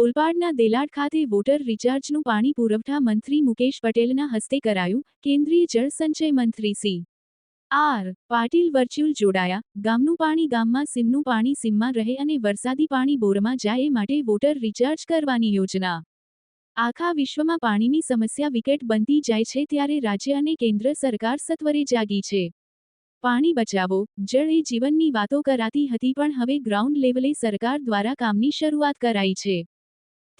ઓલપાડના દેલાડ ખાતે વોટર રિચાર્જનું પાણી પુરવઠા મંત્રી મુકેશ પટેલના હસ્તે કરાયું, કેન્દ્રીય જળસંચય મંત્રી સી. આર. પાટીલ વર્ચ્યુઅલ જોડાયા, ગામનું પાણી ગામમાં, સીમનું પાણી સીમમાં રહે અને વરસાદી પાણી બોરમાં જાય એ માટે વોટર રિચાર્જ કરવાની યોજના. આખા વિશ્વમાં પાણીની સમસ્યા વિકટ બનતી જાય છે ત્યારે રાજ્ય અને કેન્દ્ર સરકાર સત્વરે જાગી છે. પાણી બચાવો, જળ એ જીવનની વાતો કરાતી હતી પણ હવે ગ્રાઉન્ડ લેવલે સરકાર દ્વારા કામની શરૂઆત કરાઈ છે.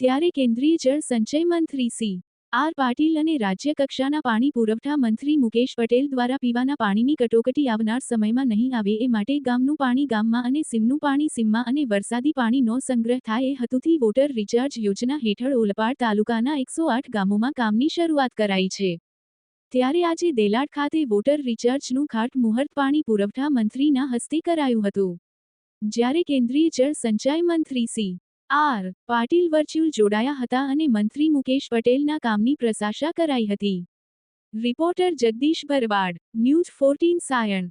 ત્યારે કેન્દ્રીય જળ સંચય મંત્રી સી. આર. પાટીલ અને રાજ્ય કક્ષાના પાણી પુરવઠા મંત્રી મુકેશ પટેલ દ્વારા પીવાના પાણીની કટોકટી આવનાર સમયમાં નહીં આવે એ માટે ગામનું પાણી ગામમાં અને સીમનું પાણી સીમમાં અને વરસાદી પાણીનો સંગ્રહ થાય એ હેતુથી વોટર રિચાર્જ યોજના હેઠળ ઓલપાડ તાલુકાના એકસો આઠ ગામોમાં કામની શરૂઆત કરાઈ છે. ત્યારે આજે દેલાડ ખાતે વોટર રિચાર્જનું ખાટ મુહૂર્ત પાણી પુરવઠા મંત્રીના હસ્તે કરાયું હતું. જ્યારે કેન્દ્રીય જળ સંચય મંત્રી સી. આર. પાટીલ વર્ચ્યુઅલ જોડાયા હતા અને મંત્રી મુકેશ પટેલના કામની પ્રશંસા કરાઈ હતી. Reporter Jagdish Bharwad news fourteen Sayan.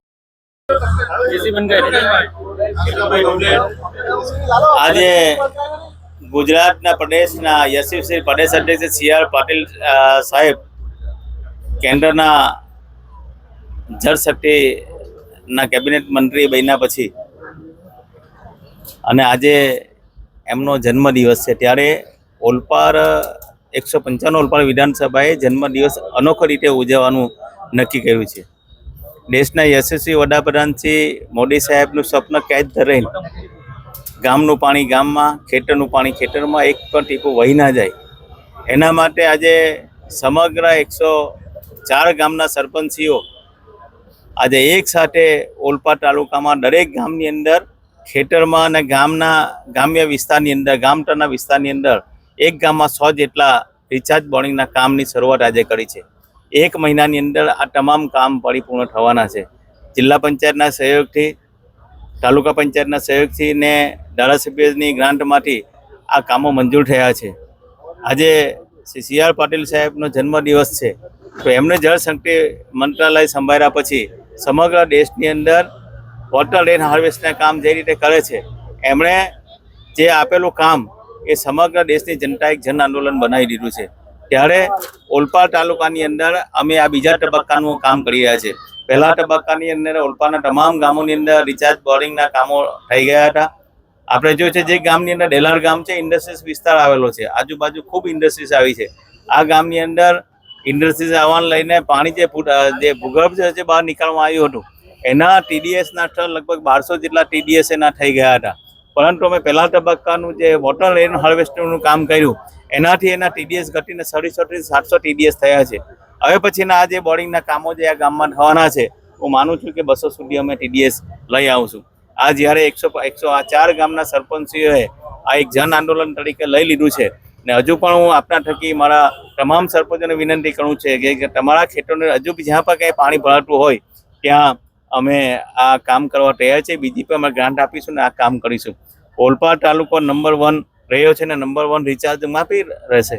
આજે ગુજરાતના પ્રદેશના યશસ્વી પ્રદેશ અધ્યક્ષ સી આર પાટીલ સાહેબ કેન્દ્રના જળશક્તિના કેબિનેટ મંત્રી બન્યા પછી અને આજે એમનો જન્મદિવસ છે. ત્યારે ઓલપાડ, એકસો પંચાણું ઓલપાડ વિધાનસભાએ જન્મદિવસ અનોખો રીતે ઉજવવાનું નક્કી કર્યું છે. દેશના યશસ્વી વડાપ્રધાન શ્રી મોદી સાહેબનું સ્વપ્ન કેદ ધરાઈને ગામનું પાણી ગામમાં, ખેતરનું પાણી ખેતરમાં એક પણ ટીપું વહી ના જાય. એના માટે આજે સમગ્ર એકસો ચાર ગામના સરપંચીઓ આજે એક સાથે ઓલપાડ તાલુકામાં દરેક ગામની અંદર ખેતરમાં અને ગામના ગ્રામ્ય વિસ્તારની અંદર ગામટાના વિસ્તારની અંદર એક ગામમાં સો જેટલા રિચાર્જ બોર્ડિંગના કામની શરૂઆત આજે કરી છે. એક મહિનાની અંદર આ તમામ કામ પરિપૂર્ણ થવાના છે. જિલ્લા પંચાયતના સહયોગથી, તાલુકા પંચાયતના સહયોગથી ને ધારાસભ્યની ગ્રાન્ટમાંથી આ કામો મંજૂર થયા છે. આજે શ્રી સી આર પાટીલ સાહેબનો જન્મદિવસ છે. તો એમને જળશક્તિ મંત્રાલય સંભાળ્યા પછી સમગ્ર દેશની અંદર વોટર રેન હાર્વેસ્ટના કામ જે રીતે કરે છે, એમણે જે આપેલું કામ એ સમગ્ર દેશની જનતા એક જન આંદોલન બનાવી દીધું છે. ત્યારે ઓલપાડ તાલુકાની અંદર અમે આ બીજા તબક્કાનું કામ કરી રહ્યા છે. પહેલા તબક્કાની અંદર ઓલપાના તમામ ગામોની અંદર રિચાર્જ બોરિંગના કામો થઈ ગયા હતા. આપણે જોયું છે જે ગામની અંદર ડેલાર ગામ છે ઇન્ડસ્ટ્રીઝ વિસ્તાર આવેલો છે. આજુબાજુ ખૂબ ઇન્ડસ્ટ્રીઝ આવી છે. આ ગામની અંદર ઇન્ડસ્ટ્રીઝ આવવાને લઈને પાણી જે જે ભૂગર્ભ છે, બહાર નીકળવામાં આવ્યું હતું એના ટીડીએસના સ્થળ લગભગ બારસો જેટલા ટીડીએસ એના થઈ ગયા હતા. પરંતુ અમે પહેલા તબક્કાનું જે વોટર રેન હાર્વેસ્ટિંગનું કામ કર્યું, એનાથી એના ટીડીએસ ઘટીને સડસઠથી સાતસો ટીડીએસ થયા છે. હવે પછીના આ જે બોર્ડિંગના કામો જે આ ગામમાં થવાના છે, હું માનું છું કે બસો સુધી અમે ટીડીએસ લઈ આવશું. આ જ્યારે એકસો એકસો આ ચાર ગામના સરપંચીઓએ આ એક જન આંદોલન તરીકે લઈ લીધું છે, ને હજુ પણ હું આપના થકી મારા તમામ સરપંચોને વિનંતી કરું છે કે કે તમારા ખેતરોને હજુ બી જ્યાં પણ ક્યાંય પાણી ભરાતું હોય, ત્યાં અમે આ કામ કરવા તૈયાર છે બીજી પણ અમે ગ્રાન્ટ આપીશું ને આ કામ કરીશું. ઓલપાડ તાલુકો નંબર વન રહ્યો છે ને નંબર વન રિચાર્જમાં બી રહેશે.